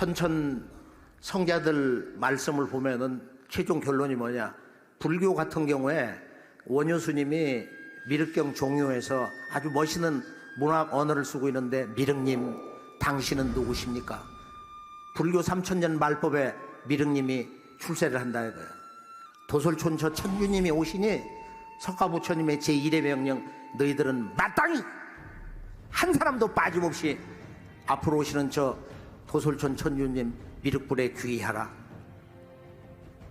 선천 성자들 말씀을 보면은 최종 결론이 뭐냐? 불교 같은 경우에 원효 스님이 미륵경 종요에서 아주 멋있는 문학 언어를 쓰고 있는데 미륵님 당신은 누구십니까? 불교 3천년 말법에 미륵님이 출세를 한다 이거예요. 도솔촌 저 천주님이 오시니 석가부처님의 제1의 명령 너희들은 마땅히 한 사람도 빠짐없이 앞으로 오시는 저 도솔촌 천주님 미륵불에 귀의하라.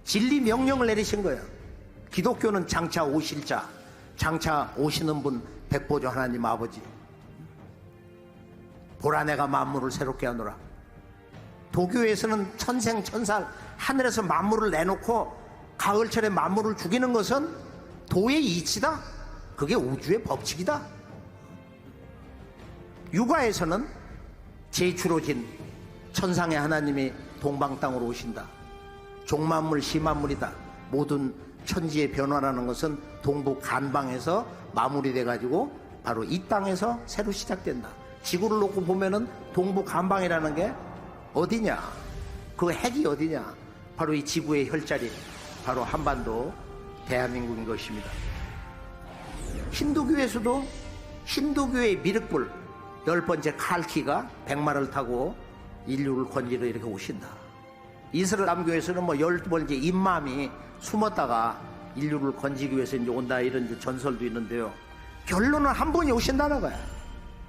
진리 명령을 내리신 거예요. 기독교는 장차 오실 자, 장차 오시는 분 백보조 하나님 아버지. 보라 내가 만물을 새롭게 하노라. 도교에서는 천생 천살 하늘에서 만물을 내놓고 가을철에 만물을 죽이는 것은 도의 이치다. 그게 우주의 법칙이다. 육아에서는 제주로진 천상의 하나님이 동방 땅으로 오신다. 종만물 시만물이다. 모든 천지의 변화라는 것은 동북 간방에서 마무리돼 가지고 바로 이 땅에서 새로 시작된다. 지구를 놓고 보면은 동북 간방이라는 게 어디냐? 그 핵이 어디냐? 바로 이 지구의 혈자리, 바로 한반도 대한민국인 것입니다. 힌두교에서도 힌두교의 미륵불 열 번째 칼키가 백마를 타고 인류를 건지러 이렇게 오신다. 이슬람교에서는 뭐열 번째 임맘이 숨었다가 인류를 건지기 위해서 이제 온다 이런 전설도 있는데요. 결론은 한 번이 오신다는 거야.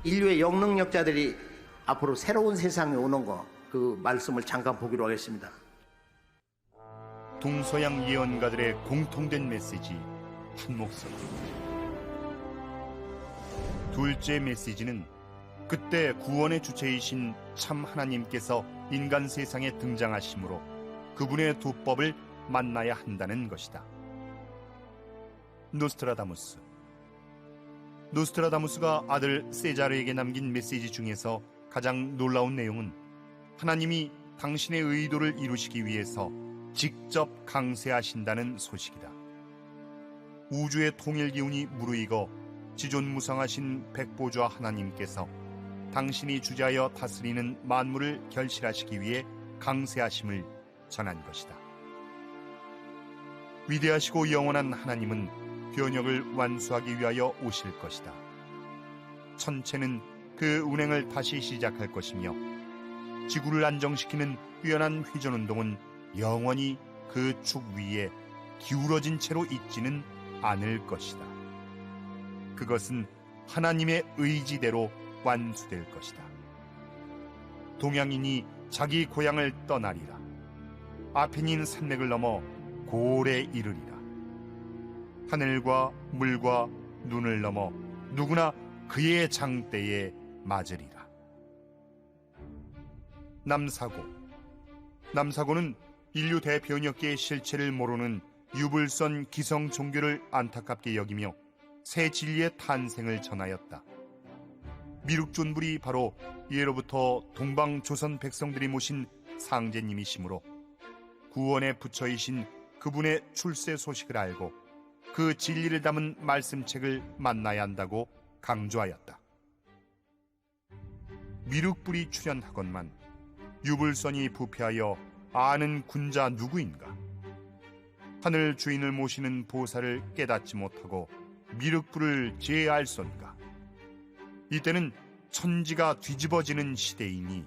인류의 영능력자들이 앞으로 새로운 세상에 오는 거 그 말씀을 잠깐 보기로 하겠습니다. 동서양 예언가들의 공통된 메시지 한 목소리. 둘째 메시지는 그때 구원의 주체이신 참 하나님께서 인간 세상에 등장하심으로 그분의 도법을 만나야 한다는 것이다. 노스트라다무스 노스트라다무스가 아들 세자르에게 남긴 메시지 중에서 가장 놀라운 내용은 하나님이 당신의 의도를 이루시기 위해서 직접 강세하신다는 소식이다. 우주의 통일 기운이 무르익어 지존무성하신 백보좌 하나님께서 당신이 주자여 다스리는 만물을 결실하시기 위해 강세하심을 전한 것이다. 위대하시고 영원한 하나님은 변혁을 완수하기 위하여 오실 것이다. 천체는 그 운행을 다시 시작할 것이며 지구를 안정시키는 뛰어난 회전 운동은 영원히 그 축 위에 기울어진 채로 있지는 않을 것이다. 그것은 하나님의 의지대로 완수될 것이다. 동양인이 자기 고향을 떠나리라. 아페닌 산맥을 넘어 고을에 이르리라. 하늘과 물과 눈을 넘어 누구나 그의 장대에 맞으리라. 남사고 남사고는 인류 대변혁계의 실체를 모르는 유불선 기성 종교를 안타깝게 여기며 새 진리의 탄생을 전하였다. 미륵존불이 바로 예로부터 동방 조선 백성들이 모신 상제님이시므로 구원의 부처이신 그분의 출세 소식을 알고 그 진리를 담은 말씀책을 만나야 한다고 강조하였다. 미륵불이 출현하건만 유불선이 부패하여 아는 군자 누구인가? 하늘 주인을 모시는 보살을 깨닫지 못하고 미륵불을 제할손가? 이때는 천지가 뒤집어지는 시대이니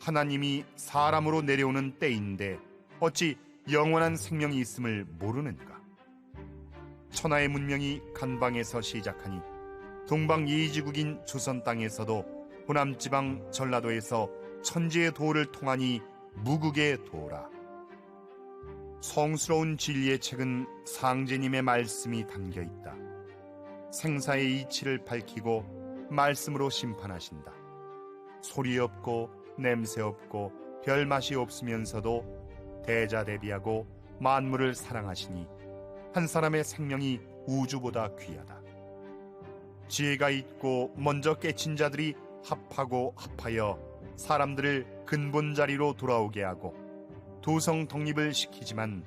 하나님이 사람으로 내려오는 때인데 어찌 영원한 생명이 있음을 모르는가? 천하의 문명이 간방에서 시작하니 동방 예지국인 조선 땅에서도 호남 지방 전라도에서 천지의 도를 통하니 무국의 도라. 성스러운 진리의 책은 상제님의 말씀이 담겨 있다. 생사의 이치를 밝히고 말씀으로 심판하신다. 소리 없고 냄새 없고 별 맛이 없으면서도 대자 대비하고 만물을 사랑하시니 한 사람의 생명이 우주보다 귀하다. 지혜가 있고 먼저 깨친 자들이 합하고 합하여 사람들을 근본 자리로 돌아오게 하고 도성 독립을 시키지만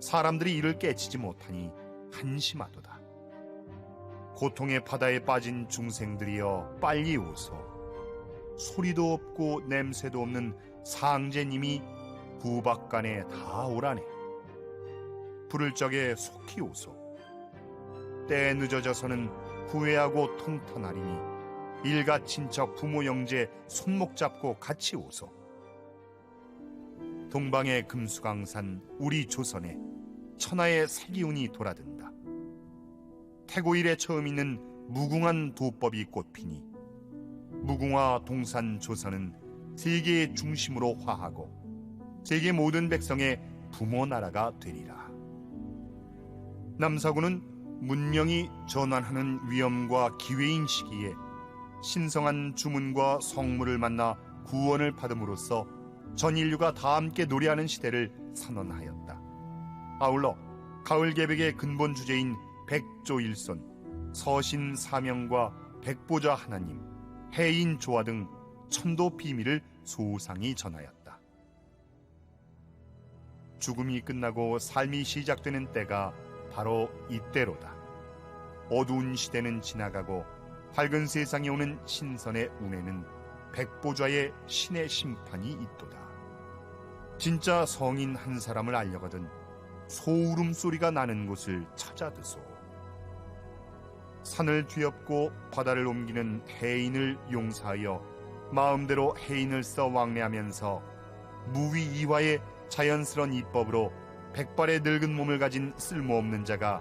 사람들이 이를 깨치지 못하니 한심하도다. 고통의 바다에 빠진 중생들이여 빨리 오소. 소리도 없고 냄새도 없는 상제님이 구박간에 다 오라네. 부를 적에 속히 오소. 때 늦어져서는 후회하고 통탄하리니 일가 친척 부모 형제 손목 잡고 같이 오소. 동방의 금수강산 우리 조선에 천하의 세기운이 돌아든다. 태고 일에 처음 있는 무궁한 도법이 꽃피니 무궁화 동산 조선은 세계의 중심으로 화하고 세계 모든 백성의 부모 나라가 되리라. 남사군은 문명이 전환하는 위험과 기회인 시기에 신성한 주문과 성물을 만나 구원을 받음으로써 전 인류가 다 함께 노래하는 시대를 선언하였다. 아울러 가을 개백의 근본 주제인 백조일손, 서신 사명과 백보자 하나님, 해인 조화 등 천도 비밀을 소상히 전하였다. 죽음이 끝나고 삶이 시작되는 때가 바로 이때로다. 어두운 시대는 지나가고 밝은 세상에 오는 신선의 운에는 백보좌의 신의 심판이 있도다. 진짜 성인 한 사람을 알려거든 소울음 소리가 나는 곳을 찾아드소. 산을 뒤엎고 바다를 옮기는 해인을 용사하여 마음대로 해인을 써 왕래하면서 무위 이화의 자연스런 이법으로 백발의 늙은 몸을 가진 쓸모없는 자가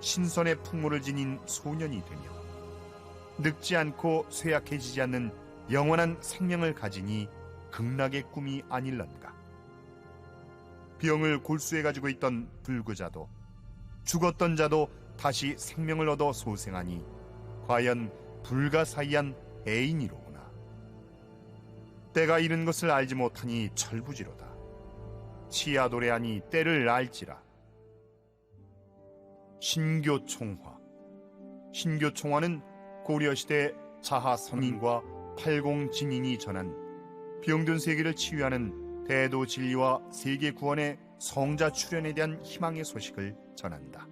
신선의 풍모를 지닌 소년이 되며 늙지 않고 쇠약해지지 않는 영원한 생명을 가지니 극락의 꿈이 아닐런가. 병을 골수해 가지고 있던 불구자도 죽었던 자도 다시 생명을 얻어 소생하니 과연 불가사의한 애인이로구나. 때가 이른 것을 알지 못하니 철부지로다. 치아 도래하니 때를 알지라. 신교총화 신교총화는 고려시대 자하 선인과 팔공진인이 전한 병든 세계를 치유하는 대도 진리와 세계 구원의 성자 출현에 대한 희망의 소식을 전한다.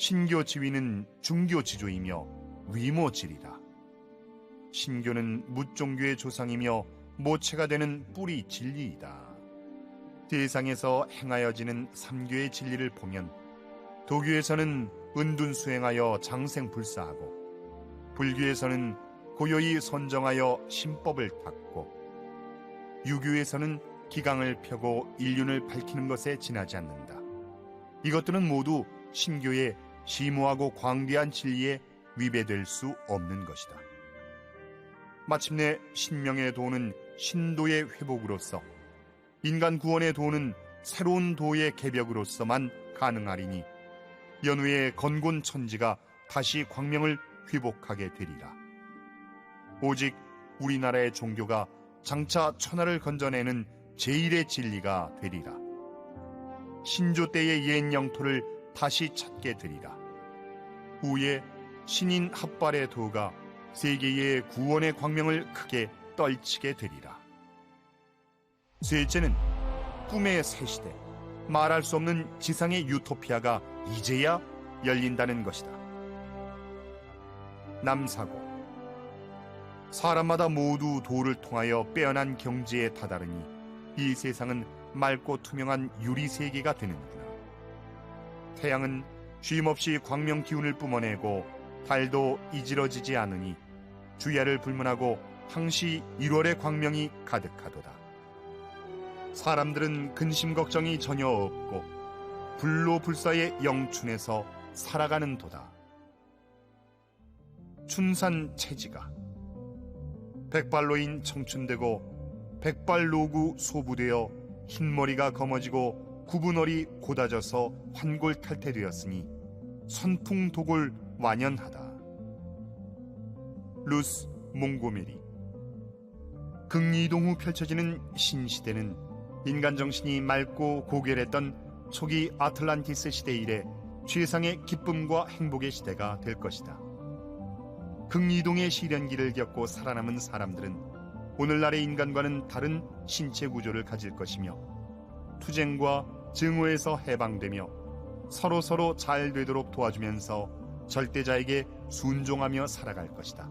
신교 지위는 중교 지조이며 위모질이다. 신교는 무종교의 조상이며 모체가 되는 뿌리 진리이다. 세상에서 행하여지는 삼교의 진리를 보면 도교에서는 은둔 수행하여 장생 불사하고 불교에서는 고요히 선정하여 신법을 닦고 유교에서는 기강을 펴고 인륜을 밝히는 것에 지나지 않는다. 이것들은 모두 신교의 심오하고 광대한 진리에 위배될 수 없는 것이다. 마침내 신명의 도는 신도의 회복으로서 인간 구원의 도는 새로운 도의 개벽으로서만 가능하리니 연후의 건곤 천지가 다시 광명을 회복하게 되리라. 오직 우리나라의 종교가 장차 천하를 건져내는 제1의 진리가 되리라. 신조 때의 옛 영토를 다시 찾게 되리라. 후에 신인 합발의 도가 세계의 구원의 광명을 크게 떨치게 되리라. 셋째는 꿈의 새 시대, 말할 수 없는 지상의 유토피아가 이제야 열린다는 것이다. 남사고 사람마다 모두 도를 통하여 빼어난 경지에 다다르니 이 세상은 맑고 투명한 유리 세계가 되는구나. 태양은 쉼없이 광명 기운을 뿜어내고 달도 이지러지지 않으니 주야를 불문하고 항시 1월의 광명이 가득하도다. 사람들은 근심 걱정이 전혀 없고 불로 불사의 영춘에서 살아가는 도다. 춘산 체지가 백발로인 청춘되고 백발로구 소부되어 흰머리가 검어지고 구분얼이 고다져서 환골탈태되었으니 선풍도골 완연하다. 루스 몽고메리 극리동 후 펼쳐지는 신시대는 인간 정신이 맑고 고결했던 초기 아틀란티스 시대 이래 최상의 기쁨과 행복의 시대가 될 것이다. 극리동의 시련기를 겪고 살아남은 사람들은 오늘날의 인간과는 다른 신체 구조를 가질 것이며 투쟁과 증오에서 해방되며 서로 서로 잘 되도록 도와주면서 절대자에게 순종하며 살아갈 것이다.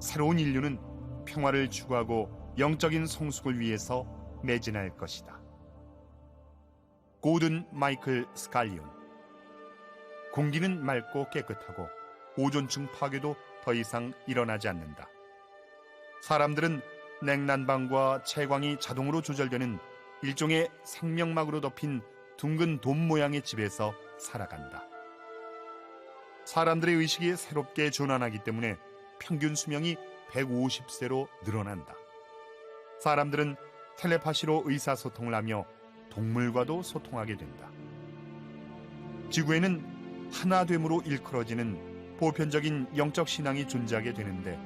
새로운 인류는 평화를 추구하고 영적인 성숙을 위해서 매진할 것이다. 고든 마이클 스칼리온 공기는 맑고 깨끗하고 오존층 파괴도 더 이상 일어나지 않는다. 사람들은 냉난방과 채광이 자동으로 조절되는 일종의 생명막으로 덮인 둥근 돔 모양의 집에서 살아간다. 사람들의 의식이 새롭게 전환하기 때문에 평균 수명이 150세로 늘어난다. 사람들은 텔레파시로 의사소통을 하며 동물과도 소통하게 된다. 지구에는 하나됨으로 일컬어지는 보편적인 영적 신앙이 존재하게 되는데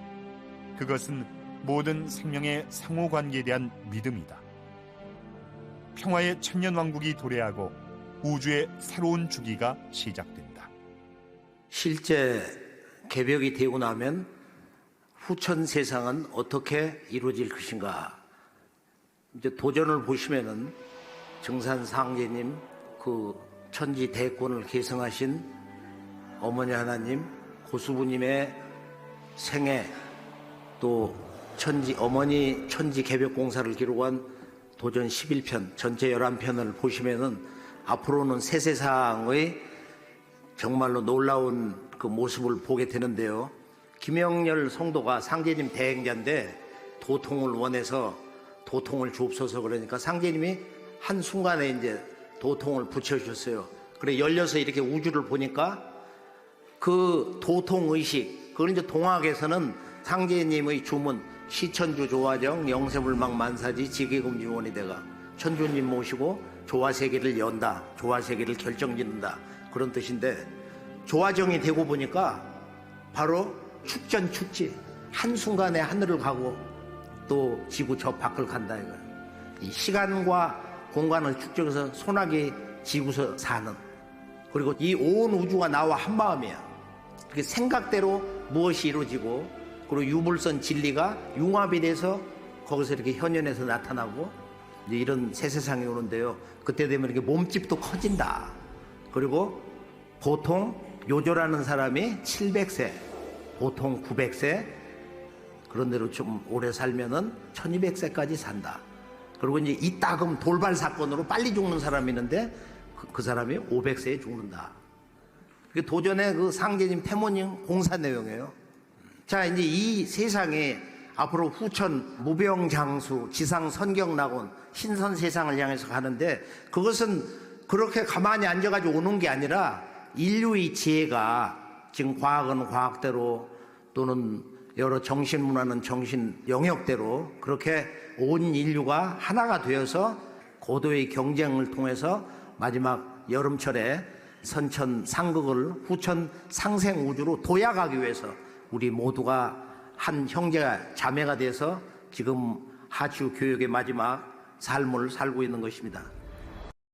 그것은 모든 생명의 상호 관계에 대한 믿음이다. 평화의 천년 왕국이 도래하고 우주의 새로운 주기가 시작된다. 실제 개벽이 되고 나면 후천 세상은 어떻게 이루어질 것인가? 이제 도전을 보시면은 정산 상제님 그 천지 대권을 계승하신 어머니 하나님 고수부님의 생애 또 천지 어머니 천지 개벽 공사를 기록한 도전 11편 전체 11편을 보시면은 앞으로는 새 세상의 정말로 놀라운 그 모습을 보게 되는데요. 김영렬 성도가 상제님 대행자인데 도통을 원해서 도통을 주옵소서 그러니까 상제님이 한 순간에 이제 도통을 붙여주셨어요. 그래 열려서 이렇게 우주를 보니까 그 도통 의식, 그걸 이제 동학에서는 상제님의 주문 시천주 조화정 영세불망 만사지 지계금지 원이대가 천주님 모시고 조화세계를 연다, 조화세계를 결정짓는다 그런 뜻인데 조화정이 되고 보니까 바로 축전 축지 한순간에 하늘을 가고 또 지구 저 밖을 간다 이거예요. 이 시간과 공간을 축적해서 소나기 지구서 사는 그리고 이 온 우주가 나와 한 마음이야. 그게 생각대로 무엇이 이루어지고 그리고 유물선 진리가 융합이 돼서 거기서 이렇게 현현에서 나타나고 이제 이런 새 세상이 오는데요. 그때 되면 이렇게 몸집도 커진다. 그리고 보통 요조라는 사람이 700세, 보통 900세, 그런 대로 좀 오래 살면은 1200세까지 산다. 그리고 이제 이따금 돌발 사건으로 빨리 죽는 사람이 있는데 그, 그 사람이 500세에 죽는다. 그게 도전의 그 상제님 태모님 공사 내용이에요. 자, 이제 이 세상에 앞으로 후천 무병장수 지상 선경낙원 신선 세상을 향해서 가는데 그것은 그렇게 가만히 앉아가지고 오는 게 아니라 인류의 지혜가 지금 과학은 과학대로 또는 여러 정신 문화는 정신 영역대로 그렇게 온 인류가 하나가 되어서 고도의 경쟁을 통해서 마지막 여름철에 선천 상극을 후천 상생 우주로 도약하기 위해서 우리 모두가 한 형제가 자매가 돼서 지금 하주 교육의 마지막 삶을 살고 있는 것입니다.